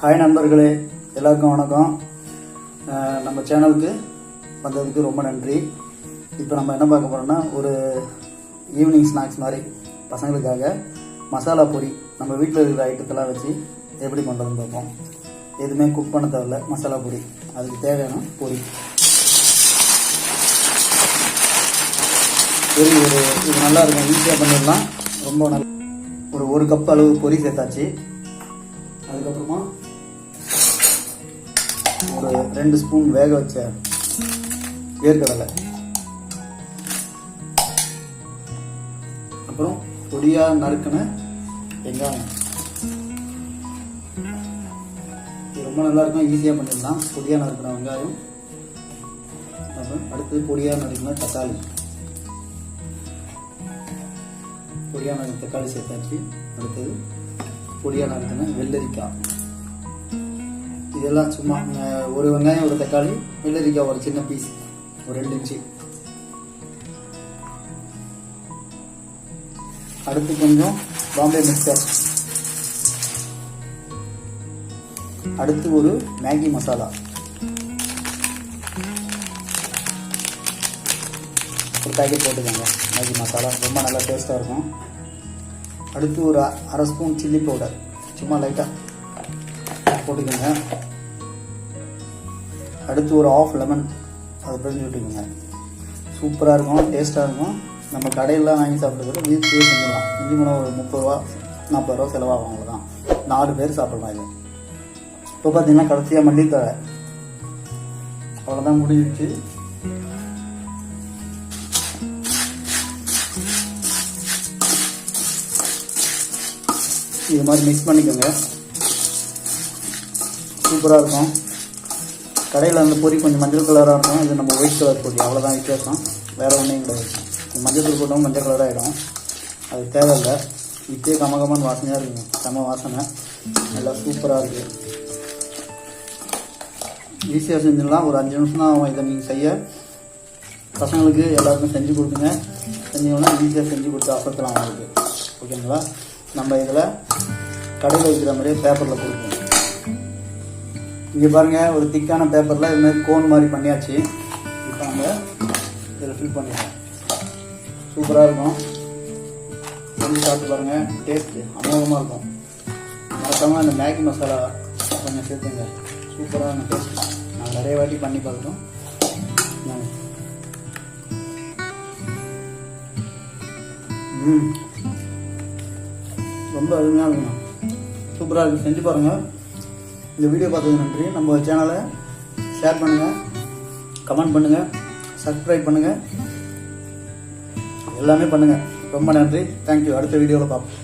Hi நண்பர்களே. எல்லாருக்கும் வணக்கம். நம்ம சேனலுக்கு வந்ததுக்கு ரொம்ப நன்றி. இப்போ நம்ம என்ன பார்க்க போகிறோம்னா ஒரு ஈவினிங் ஸ்நாக்ஸ் மாதிரி பசங்களுக்காக மசாலா பொரி நம்ம வீட்டில் இருக்கிற ஐட்டத்தெல்லாம் வச்சு எப்படி பண்ணுறதுன்னு பார்ப்போம் எதுவுமே குக் பண்ண தேவையில்ல. மசாலா பொடி. அதுக்கு தேவையான பொரி பொரி ஒரு இது நல்லா இருக்கும். ஈஸியாக பண்ணிடலாம். ரொம்ப நல்ல ஒரு ஒரு கப் அளவு பொரி சேர்த்தாச்சு. அதுக்கப்புறமா ஒரு ரெண்டு ஸ்பூன் வேக வச்ச வேர்க்கடலை. அப்புறம் பொடியா நறுக்கின வெங்காயம். ரொம்ப நல்லா இருக்கும் ஈஸியாக பண்ணிடலாம். பொடியா நறுக்கின வெங்காயம். அப்புறம் அடுத்தது பொடியா நறுக்கின தக்காளி. பொடியா நறுக்கின தக்காளி சேர்த்தாச்சு. அடுத்தது பொடியா நறுக்கின வெள்ளரிக்காய். இதெல்லாம் சும்மா ஒரு வெங்காயம் ஒரு தக்காளி வெள்ளரிக்காய் ஒரு சின்ன பீஸ் ஒரு ரெண்டு இன்ச்சு. அடுத்து கொஞ்சம் பாம்பே மிக்சர் அடுத்து ஒரு மேகி மசாலா. ஒரு பேக்கெட் போட்டுக்கோங்க மேகி மசாலா. ரொம்ப நல்லா டேஸ்ட்டாக இருக்கும். அடுத்து ஒரு அரை ஸ்பூன் சில்லி பவுடர் சும்மா லைட்டாக போட்டுக்கோங்க. அடுத்து ஒரு ஆஃப் லெமன் அதை பிரிஞ்சு விட்டுக்கோங்க. சூப்பராக இருக்கும் டேஸ்ட்டாக இருக்கும். நம்ம கடையிலாம் வாங்கி சாப்பிட்றத விட வீட்லேயே செஞ்சிடலாம். இஞ்சி மிளகா ஒரு முப்பது ரூபா நாற்பது ரூபா செலவாகும் அவ்வளோதான் நாலு பேர் சாப்பிடலாம் இது. இப்போ பார்த்தீங்கன்னா கடைசியாக மல்லித்தழை. அவ்வளோதான் முடிஞ்சிச்சு. இது மாதிரி மிக்ஸ் பண்ணிக்கோங்க. சூப்பராக இருக்கும். கடையில் அந்த பொரி கொஞ்சம் மஞ்சள் கலராக இருக்கும். இது நம்ம ஒயிட் கலர் பொரி. அவ்வளோதான் வித்தியாசம். வேறு ஒன்றும் கிடையாது. மஞ்சள் தூள் போட்டோம் மஞ்சள் கலராக ஆகிடும் அது தேவையில்லை. இப்பயே கமகமான வாசனையாக இருக்குங்க. செம வாசனை. நல்லா சூப்பராக இருக்குது ஈஸியாக செஞ்சிடலாம். ஒரு அஞ்சு நிமிஷம் தான் ஆகும் இதை நீங்கள் செய்ய. பசங்களுக்கு எல்லாருக்கும் செஞ்சு கொடுக்குங்க செஞ்சீங்கன்னா ஈஸியாக செஞ்சு கொடுத்து அசத்தலாம் அவங்களுக்கு. ஓகேங்களா நம்ம இதில் கடையில் வைக்கிற மாதிரியே பேப்பரில் கொடுப்போம். இங்கே பாருங்க ஒரு திக்கான பேப்பரில் இது மாதிரி கோன் மாதிரி பண்ணியாச்சு. இப்போ நம்ம இதில் ஃபில் பண்ணிடலாம். சூப்பராக இருக்கும். செஞ்சு சாப்பிட்டு பாருங்க டேஸ்ட்டு அமோகமாக இருக்கும். மறக்காமல் அந்த மேகி மசாலா கொஞ்சம் சேர்த்துங்க. சூப்பரான டேஸ்ட் நான் நிறைய வாட்டி பண்ணி பார்த்துட்டோம் ம். ரொம்ப அருமையாக இருக்கும். சூப்பராக இருக்குது செஞ்சு பாருங்கள் இந்த வீடியோ பார்த்ததுக்கு நன்றி. நம்ம சேனலை ஷேர் பண்ணுங்கள் கமெண்ட் பண்ணுங்கள் சப்ஸ்கிரைப் பண்ணுங்கள் எல்லாமே பண்ணுங்கள் ரொம்ப நன்றி. தேங்க்யூ அடுத்த வீடியோவில் பார்ப்போம்.